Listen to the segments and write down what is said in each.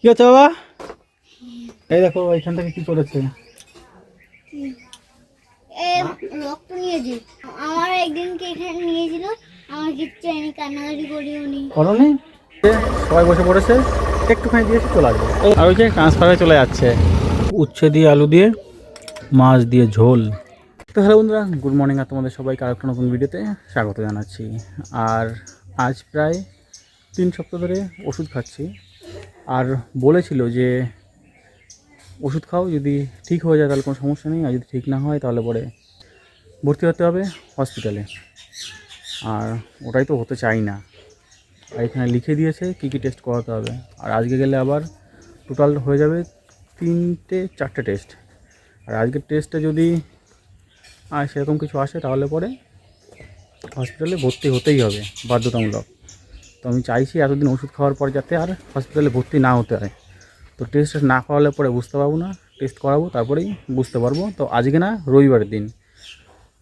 কি হচ্ছে বাবা? এই দেখো এইখান থেকে কি করেছে? এ রক্ত নিয়েছে। আমার একদিনকে এখানে নিয়েছিল। আমার কিচ্ছু আমি কান্নাকাটি করিও নি। করনি? সবাই বসে পড়েছে। একটুখানি দিয়েছে চলে আসবে। আর ওই যে ট্রান্সফারে চলে যাচ্ছে। উচ্ছে দিয়ে আলু দিয়ে মাছ দিয়ে ঝোল। তো হ্যালো বন্ধুরা গুড মর্নিং আর তোমাদের সবাইকে আরেকটা নতুন ভিডিওতে স্বাগত জানাচ্ছি। আর আজ প্রায় তিন সপ্তাহ ধরে ওষুধ খাচ্ছি। আর বলেছিল যে, ওষুধ খাও, যদি ঠিক হয়ে যায় তাহলে কোনো সমস্যা নেই, আর যদি ঠিক না হয় তাহলে পরে ভর্তি হতে হবে হসপিটালে। আর ওটাই তো হতে চাই না। আর এখানে লিখে দিয়েছে কী কী টেস্ট করাতে হবে। আর আজকে গেলে আবার টোটাল হয়ে যাবে তিনটে, চারটে টেস্ট আর আজকের টেস্টে যদি আর সেরকম কিছু আসে তাহলে পরে হসপিটালে ভর্তি হতেই হবে বাধ্যতামূলক। তো আমি চাইছি এতদিন ওষুধ খাওয়ার পর যাতে আর হসপিটালে ভর্তি না হতে হয়। তো টেস্ট না করালে পরে বুঝতে পারব না টেস্ট করাবো, তারপরেই বুঝতে পারব। তো আজকে না রবিবারের দিন,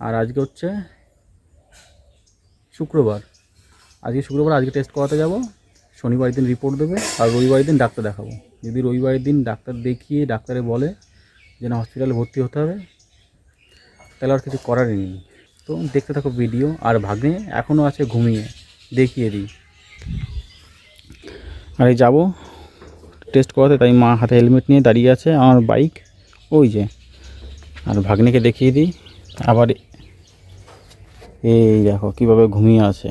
আর আজকে হচ্ছে শুক্রবার। আজকে শুক্রবার আজকে টেস্ট করাতে যাব, শনিবার দিন রিপোর্ট দেবে, আর রবিবার দিন ডাক্তার দেখাবো। যদি রবিবারের দিন ডাক্তার দেখিয়ে ডাক্তারে বলে যে না হসপিটালে ভর্তি হতে হবে, তাহলে আর কিছু করারই নেই। তো দেখতে থাকো ভিডিও আর ভাগ্নে এখনও আছে ঘুমিয়ে, দেখিয়ে দিই। আর এই যাব টেস্ট করাতে, তাই মা হাতে হেলমেট নিয়ে দাঁড়িয়ে আছে, আমার বাইক ওই যে। আর ভাগ্নিকে দেখিয়ে দিই, আবার এই দেখো কীভাবে ঘুমিয়ে আছে।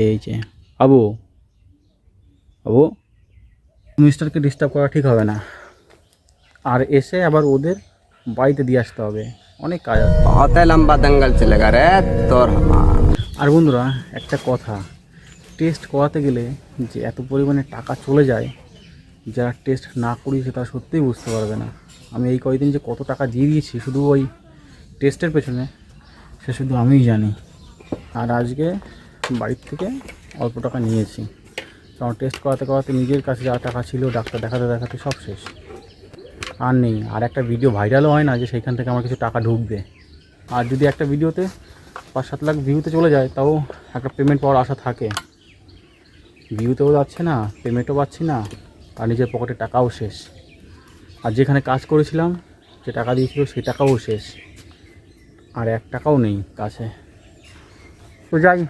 এই যে, আবু আবু মিস্টারকে ডিস্টার্ব করা ঠিক হবে না। আর এসে আবার ওদের বাড়িতে দিয়ে আসতে হবে, অনেক কাজ আছে। লম্বা দঙ্গল চলে গা রে তোর আমার আর বন্ধুরা, একটা কথা। টেস্ট করাতে গেলে যে এত পরিমাণে টাকা চলে যায়, যারা টেস্ট না করিয়েছে তারা সত্যিই বুঝতে পারবে না। আমি এই কয়দিন যে কত টাকা দিয়ে দিয়েছি, শুধু ওই টেস্টের পেছনে, সে শুধু আমিই জানি। আর আজকে বাড়ির থেকে অল্প টাকা নিয়েছি। কারণ টেস্ট করাতে করাতে নিজের কাছে যা টাকা ছিল, ডাক্তার দেখাতে দেখাতে সব শেষ। আর নেই। আর একটা ভিডিও ভাইরালও হয় না যে সেইখান থেকে আমার কিছু টাকা ঢুকবে। আর যদি একটা ভিডিওতে পাঁচ সাত লাখ ভিউতে চলে যায়, তাও একটা পেমেন্ট পাওয়ার আশা থাকে। ভিউতেও যাচ্ছে না পেমেন্টও পাচ্ছি না, আর নিজের পকেটে টাকাও শেষ। আর যেখানে কাজ করেছিলাম, যে টাকা দিয়েছিল সেই টাকাও শেষ। আর এক টাকাও নেই কাছে। তো যাই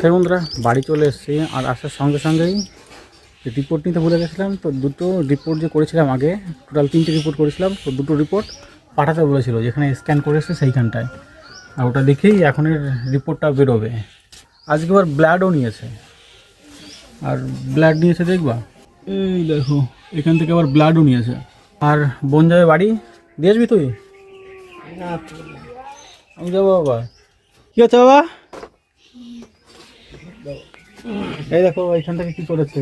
সেই বন্ধুরা বাড়ি চলে এসেছি আর আসার সঙ্গে সঙ্গেই রিপোর্ট নিতে ভুলে গেছিলাম তো দুটো রিপোর্ট যে করেছিলাম আগে টোটাল তিনটে রিপোর্ট করেছিলাম তো দুটো রিপোর্ট পাঠাতে বলেছিল যেখানে স্ক্যান করেছে সেইখানটায়। আর ওটা দেখেই এখনের রিপোর্টটা বেরোবে। আজকে আবার ব্লাডও নিয়েছে। আর ব্লাড নিয়েছে দেখবা? এই দেখো এখান থেকে আবার ব্লাডও নিয়েছে। আর বোন যাবে বাড়ি? দিয়ে আসবি তুই? আমি যাব। বাবা কী হচ্ছে বাবা? এই দেখো এইখান থেকে কি করেছে?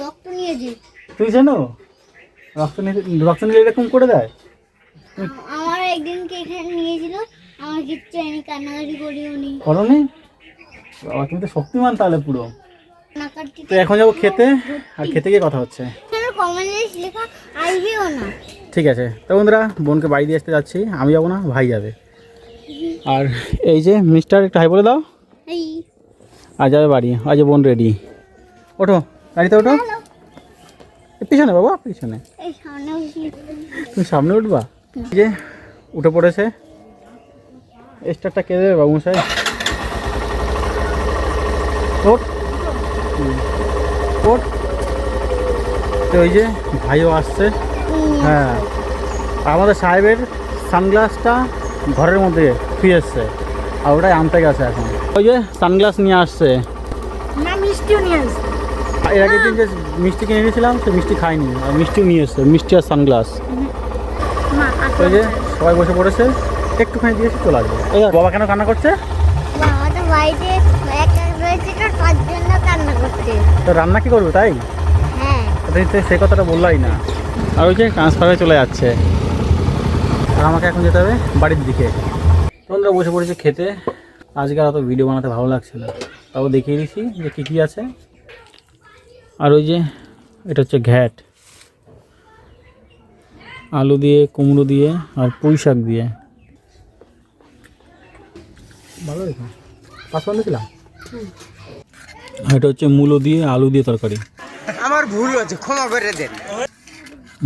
রক্ত নিয়েছে। তুই জানো? রক্ত নিতে রক্ত নিলে এরকম করে দেয়? আমার একদিনকে এখানে নিয়েছিল। আমার কিচ্ছু আমি কান্নাকাটি করিও নি। করনি? বাবা তুমি তো শক্তিমান তাহলে পুরো। তো এখন যাব খেতে আর খেতে গিয়ে কথা হচ্ছে। ঠিক আছে। তো বন্ধুরা বোনকে বাড়ি দিয়ে আসতে যাচ্ছি। আমি যাব না ভাই যাবে। আর এই যে মিস্টার একটু হাই বলে দাও। আর যাবে বাড়ি আজ বোন রেডি ওঠো গাড়িতে ওঠো। পিছনে বাবা পিছনে। তুমি সামনে উঠবা? এই যে উঠে পড়েছে। স্টারটা কে দেবে বাবু মশাই। তো ওই যে ভাইও আসছে। হ্যাঁ। আমাদের সাহেবের সানগ্লাসটা ঘরের মধ্যে। ফিরে এসছে। আর ওটাই আনতে গেছে এখন। ওই যে সানগ্লাস নিয়ে আসছে। না মিষ্টিও নিয়ে আর এর আগের দিন যে মিষ্টি কিনে দিয়েছিলাম সে মিষ্টি খাইনি। আর মিষ্টিও নিয়ে এসছে মিষ্টি আর সানগ্লাস। ওই যে সবাই বসে পড়েছে একটুখানি দিয়েছে চলে আসবে। দেখ, বাবা কেন কান্না করছে? তো রান্না কি করবে তাই? হ্যাঁ। সেই কথাটা বললাই না। আর ওই যে ট্রান্সফারে চলে যাচ্ছে। আর আমাকে এখন যেতে হবে বাড়ির দিকে। তোমরা বসে পড়েছে খেতে। আজকে আর অত ভিডিও বানাতে ভালো লাগছে না। তাও দেখিয়ে দিচ্ছি যে কী কী আছে। আর ওই যে এটা হচ্ছে ঘ্যাট। আলু দিয়ে কুমড়ো দিয়ে আর পুঁই শাক দিয়ে। ভালো দেখো। পাঁচপান্ন ছিলাম আর এটা হচ্ছে মূলো দিয়ে আলু দিয়ে তরকারি। আমার ভুল হচ্ছে ক্ষমা করে দেন।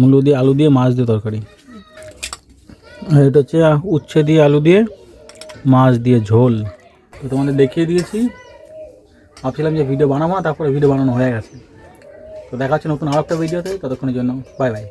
মূলো দিয়ে আলু দিয়ে মাছ দিয়ে তরকারি। আর এটা হচ্ছে উচ্ছে দিয়ে আলু দিয়ে মাছ দিয়ে ঝোল। তো তোমাদের দেখিয়ে দিয়েছি। ভাবছিলাম যে ভিডিও বানাবো না তারপরে ভিডিও বানানো হয়ে গেছে। তো দেখা হচ্ছে নতুন আর একটা ভিডিওতে ততক্ষণের জন্য বাই বাই